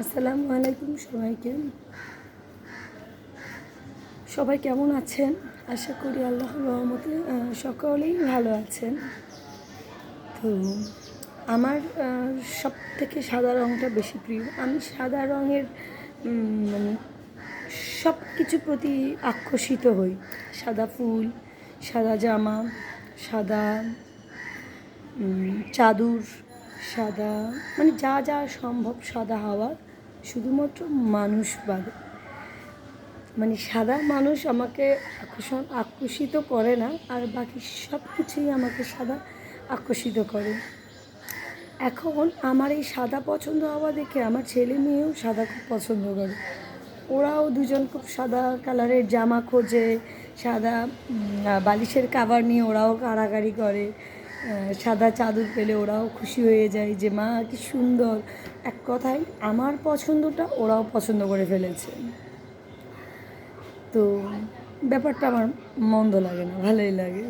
আসসালামু আলাইকুম সবাইকে। সবাই কেমন আছেন? আশা করি আল্লাহ রহমতে সকলেই ভালো আছেন। তো আমার সব থেকে সাদা রঙটা বেশি প্রিয়। আমি সাদা রঙের মানে সব কিছু প্রতি আকর্ষিত হই। সাদা ফুল, সাদা জামা, সাদা চাদর সাদা মানে যা যা সম্ভব সাদা হাওয়া, শুধুমাত্র মানুষ বাদে মানে সাদা মানুষ আমাকে আকর্ষণ, আকর্ষিত করে না, আর বাকি সব কিছুই আমাকে সাদা আকর্ষিত করে। এখন আমার এই সাদা পছন্দ হওয়া দেখে আমার ছেলে মেয়েও সাদা খুব পছন্দ করে। ওরাও দুজন খুব সাদা কালারের জামা খোঁজে, সাদা বালিশের কাবার নিয়ে ওরাও কাড়াকাড়ি করে। সাদা চাদর পেলে ওরাও খুশি হয়ে যায় যে, মা, কি সুন্দর। এক কথায়, আমার পছন্দটা ওরাও পছন্দ করে ফেলেছে। তো ব্যাপারটা আমার মন্দ লাগে না, ভালোই লাগে।